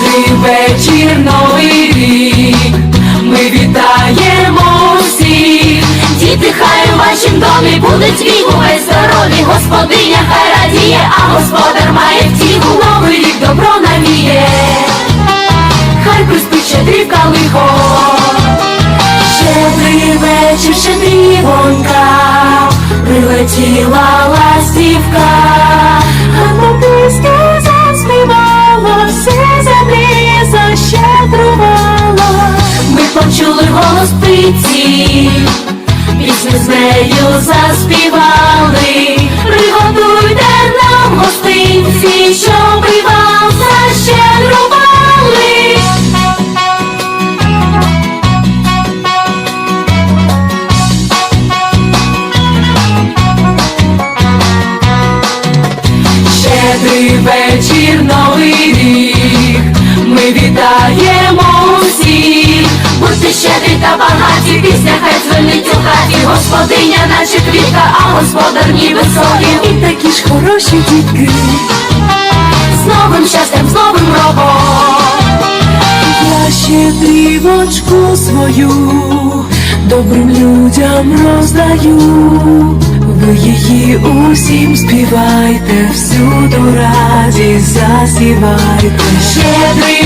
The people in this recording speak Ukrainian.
Кожний вечір новий рік. Ми вітаємо всіх, діти, хай у вашім домі буде твій увесь здорові, господиня хай радіє, а господар має втіху, новий рік добро наміє. хай приспить щедрівка лихо, щедрий вечір, щедрівонька прилетіла. Почули голос птиці, пісню з нею заспівали. Приготуйте нам гостинці, щоб і вам защедрували. Щедрий вечір, новий та багаті, пісня хай дзвенить у хаті, господиня, наче квітка, а господар ніби сокіл. І такі ж хороші дітки, З новим щастям, з новим роком. я щедрівочку свою добрим людям роздаю. Ви її усім співайте, всюду радість засівайте. Щедрий